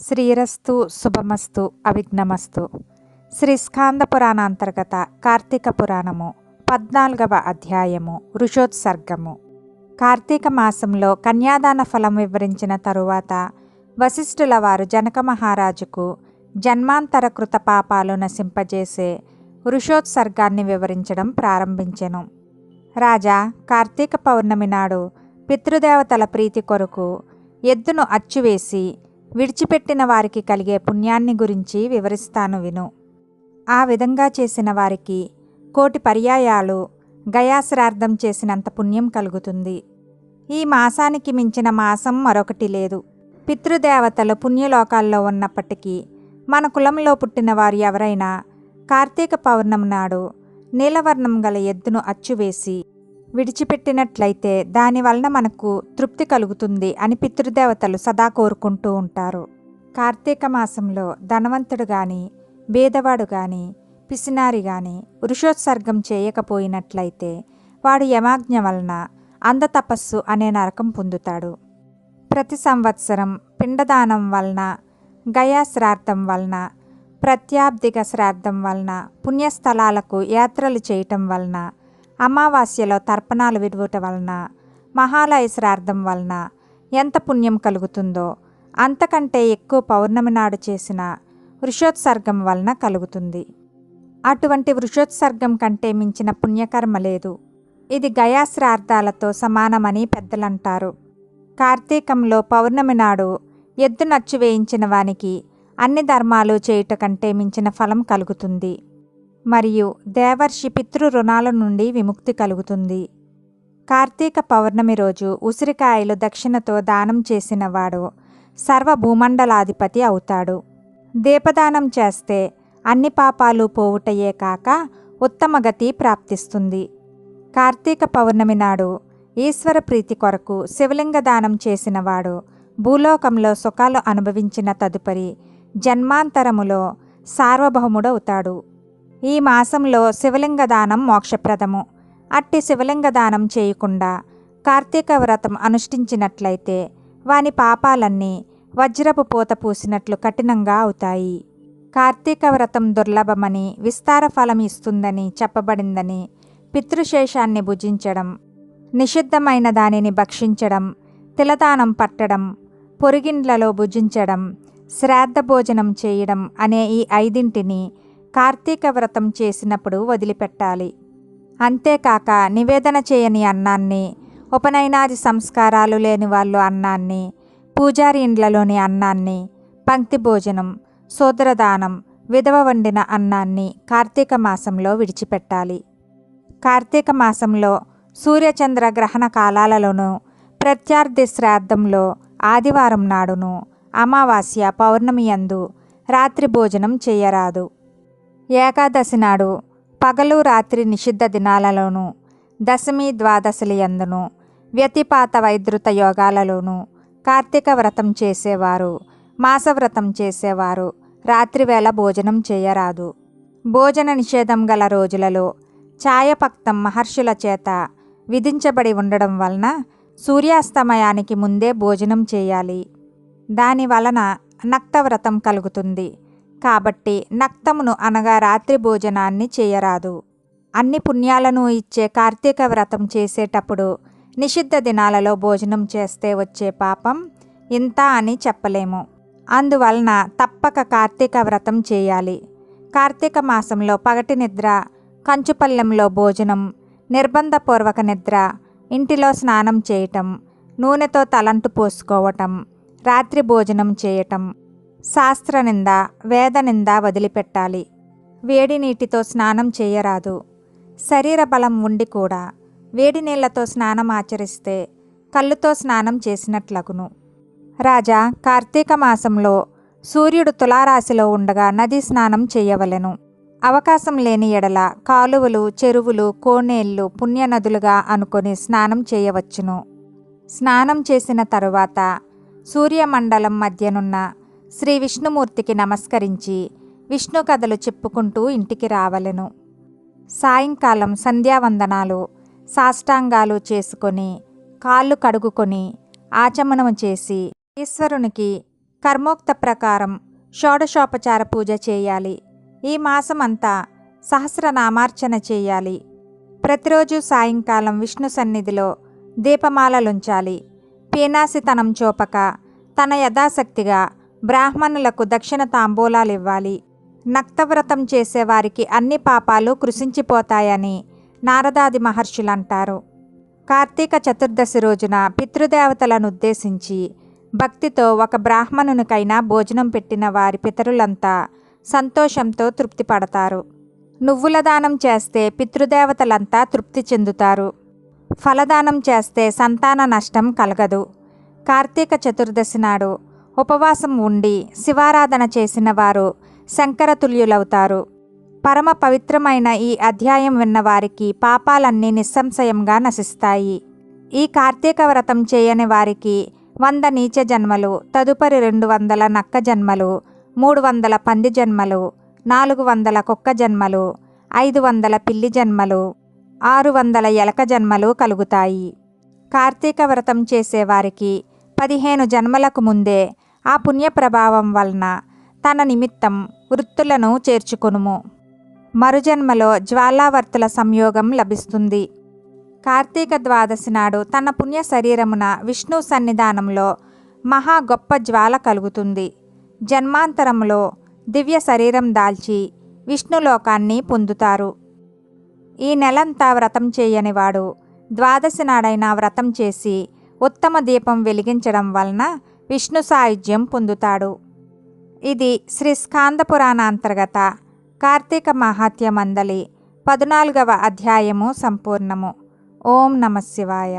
శ్రీరస్తు శుభమస్తు అవిఘ్నమస్తు. శ్రీ స్కాంద పురాణ అంతర్గత కార్తీక పురాణము పద్నాలుగవ అధ్యాయము ఋషోత్సర్గము. కార్తీక మాసంలో కన్యాదాన ఫలం వివరించిన తరువాత వశిష్ఠుల వారు జనక మహారాజుకు జన్మాంతర కృత పాపాలు నశింపజేసే ఋషోత్సర్గాన్ని వివరించడం ప్రారంభించెను. రాజా కార్తీక పౌర్ణమి నాడు పితృదేవతల ప్రీతి కొరకు ఎద్దును అచ్చువేసి విడిచిపెట్టిన వారికి కలిగే పుణ్యాన్ని గురించి వివరిస్తాను విను. ఆ విధంగా చేసిన వారికి కోటి పర్యాయాలు గయాశ్రార్థం చేసినంత పుణ్యం కలుగుతుంది. ఈ మాసానికి మించిన మాసం మరొకటి లేదు. పితృదేవతలు పుణ్యలోకాల్లో ఉన్నప్పటికీ మన కులంలో పుట్టిన వారు ఎవరైనా కార్తీక పౌర్ణమి నాడు నీలవర్ణం గల ఎద్దును అచ్చువేసి విడిచిపెట్టినట్లయితే దాని వలన మనకు తృప్తి కలుగుతుంది అని పితృదేవతలు సదా కోరుకుంటూ ఉంటారు. కార్తీక మాసంలో ధనవంతుడు గాని బేదవాడు గాని పిసినారి గాని వృషోత్సర్గం చేయకపోయినట్లయితే వాడు యమాజ్ఞ వలన అందతపస్సు అనే నరకం పొందుతాడు. ప్రతి సంవత్సరం పిండదానం వలన గయా శ్రాద్ధం వలన ప్రత్యాబ్దిక శ్రాద్ధం వలన పుణ్యస్థలాలకు యాత్రలు చేయటం వలన అమావాస్యలో తర్పణాలు విడువుట వలన మహాలయ శ్రాద్ధం వలన ఎంత పుణ్యం కలుగుతుందో అంతకంటే ఎక్కువ పౌర్ణమి నాడు చేసిన వృషోత్సర్గం వలన కలుగుతుంది. అటువంటి వృషోత్సర్గం కంటే మించిన పుణ్యకర్మ లేదు. ఇది గయాశ్రార్థాలతో సమానమని పెద్దలంటారు. కార్తీకంలో పౌర్ణమి నాడు ఎద్దు నచ్చు వేయించిన వానికి అన్ని ధర్మాలు చేయుట కంటే మించిన ఫలం కలుగుతుంది. మరియు దేవర్షి పితృ రుణాల నుండి విముక్తి కలుగుతుంది. కార్తీక పౌర్ణమి రోజు ఉసిరికాయలు దక్షిణతో దానం చేసినవాడు సర్వభూమండలాధిపతి అవుతాడు. దీపదానం చేస్తే అన్ని పాపాలు పోవుటయే కాక ఉత్తమ గతి ప్రాప్తిస్తుంది. కార్తీక పౌర్ణమి నాడు ఈశ్వర ప్రీతి కొరకు శివలింగ దానం చేసినవాడు భూలోకంలో సుఖాలు అనుభవించిన తదుపరి జన్మాంతరములో సార్వభౌముడవుతాడు. ఈ మాసంలో శివలింగ దానం మోక్షప్రదము. అట్టి శివలింగ దానం చేయకుండా కార్తీక వ్రతం అనుష్ఠించినట్లయితే వాని పాపాలన్నీ వజ్రపు పూత పూసినట్లు కఠినంగా అవుతాయి. కార్తీక వ్రతం దుర్లభమని విస్తార ఫలం ఇస్తుందని చెప్పబడిందని పితృశేషాన్ని భుజించడం నిషిద్ధమైన దానిని భక్షించడం తిలదానం పట్టడం పొరిగిండ్లలో భుజించడం శ్రాద్ధ భోజనం చేయడం అనే ఈ ఐదింటిని కార్తీక వ్రతం చేసినప్పుడు వదిలిపెట్టాలి. అంతేకాక నివేదన చేయని అన్నాన్ని ఉపనయనాది సంస్కారాలు లేని వాళ్ళు అన్నాన్ని పూజారి ఇండ్లలోని అన్నాన్ని పంక్తి భోజనం సోదరదానం విధవ వండిన అన్నాన్ని కార్తీక మాసంలో విడిచిపెట్టాలి. కార్తీక మాసంలో సూర్యచంద్ర గ్రహణ కాలాలలోనూ ప్రత్యర్థి శ్రాద్ధంలో ఆదివారం నాడును అమావాస్య పౌర్ణమి యందు రాత్రి భోజనం చేయరాదు. ఏకాదశి నాడు పగలు రాత్రి నిషిద్ధ దినాలలోనూ దశమి ద్వాదశుల యందును వ్యతిపాత వైద్యుత యోగాలలోనూ కార్తీక వ్రతం చేసేవారు మాసవ్రతం చేసేవారు రాత్రివేళ భోజనం చేయరాదు. భోజన నిషేధం గల రోజులలో ఛాయపక్తం మహర్షుల చేత విధించబడి ఉండడం వలన సూర్యాస్తమయానికి ముందే భోజనం చేయాలి. దాని వలన నక్తవ్రతం కలుగుతుంది. కాబట్టి నక్తమును అనగా రాత్రి భోజనాన్ని చేయరాదు. అన్ని పుణ్యాలను ఇచ్చే కార్తీక వ్రతం చేసేటప్పుడు నిషిద్ధ దినాలలో భోజనం చేస్తే వచ్చే పాపం ఇంత అని చెప్పలేము. అందువలన తప్పక కార్తీక వ్రతం చేయాలి. కార్తీక మాసంలో పగటి నిద్ర కంచుపల్లెంలో భోజనం నిర్బంధపూర్వక నిద్ర ఇంటిలో స్నానం చేయటం నూనెతో తలంటు పోసుకోవటం రాత్రి భోజనం చేయటం శాస్త్రనింద వేదనింద వదిలిపెట్టాలి. వేడి నీటితో స్నానం చేయరాదు. శరీర బలం ఉండి కూడా వేడి నీళ్ళతో స్నానం ఆచరిస్తే కళ్ళుతో స్నానం చేసినట్లగును. రాజా కార్తీక మాసంలో సూర్యుడు తులారాశిలో ఉండగా నది స్నానం చేయవలెను. అవకాశం లేని ఎడల కాలువలు చెరువులు కోనేళ్ళు పుణ్యనదులుగా అనుకొని స్నానం చేయవచ్చును. స్నానం చేసిన తరువాత సూర్యమండలం మధ్యనున్న శ్రీ విష్ణుమూర్తికి నమస్కరించి విష్ణు కథలు చెప్పుకుంటూ ఇంటికి రావలెను. సాయంకాలం సంధ్యావందనాలు సాష్టాంగాలు చేసుకొని కాళ్ళు కడుగుకొని ఆచమనము చేసి ఈశ్వరునికి కర్మోక్త ప్రకారం షోడశోపచార పూజ చేయాలి. ఈ మాసం అంతా సహస్రనామార్చన చేయాలి. ప్రతిరోజు సాయంకాలం విష్ణు సన్నిధిలో దీపమాలలుంచాలి. పీనాసితనం చూపక తన యథాశక్తిగా బ్రాహ్మణులకు దక్షిణ తాంబూలాలు ఇవ్వాలి నక్తవ్రతం చేసేవారికి అన్ని పాపాలు కృషించిపోతాయని నారదాది మహర్షులు అంటారు కార్తీక చతుర్దశి రోజున పితృదేవతలను ఉద్దేశించి భక్తితో ఒక బ్రాహ్మణునికైనా భోజనం పెట్టిన వారి పితరులంతా సంతోషంతో తృప్తి పడతారు నువ్వుల దానం చేస్తే పితృదేవతలంతా తృప్తి చెందుతారు. ఫలదానం చేస్తే సంతాన నష్టం కలగదు. కార్తీక చతుర్దశి నాడు ఉపవాసం ఉండి శివారాధన చేసిన వారు శంకరతుల్యులవుతారు. పరమ పవిత్రమైన ఈ అధ్యాయం విన్నవారికి పాపాలన్నీ నిస్సంశయంగా నశిస్తాయి. ఈ కార్తీక వ్రతం చేయని వారికి వంద నీచ జన్మలు తదుపరి రెండు వందల నక్క జన్మలు మూడు వందల పంది జన్మలు నాలుగు వందల కుక్క జన్మలు ఐదు వందల పిల్లి జన్మలు ఆరు వందల ఎలక జన్మలు కలుగుతాయి. కార్తీక వ్రతం చేసేవారికి పదిహేను జన్మలకు ముందే ఆ పుణ్య ప్రభావం వలన తన నిమిత్తం వృత్తులను చేర్చుకొనుము. మరుజన్మలో జ్వాలావర్తుల సంయోగం లభిస్తుంది. కార్తీక ద్వాదశి నాడు తన పుణ్య శరీరమున విష్ణు సన్నిధానంలో మహా గొప్ప జ్వాల కలుగుతుంది. జన్మాంతరంలో దివ్య శరీరం దాల్చి విష్ణులోకాన్ని పొందుతారు. ఈ నెలంతా వ్రతం చేయనివాడు ద్వాదశి నాడైనా వ్రతం చేసి ఉత్తమ దీపం వెలిగించడం వలన విష్ణు సాయుధ్యం పొందుతాడు. ఇది శ్రీ స్కాంద పురాణ అంతర్గత కార్తీక మహాత్య మందలి పద్నాలుగవ అధ్యాయము సంపూర్ణము. ఓం నమ శివాయ.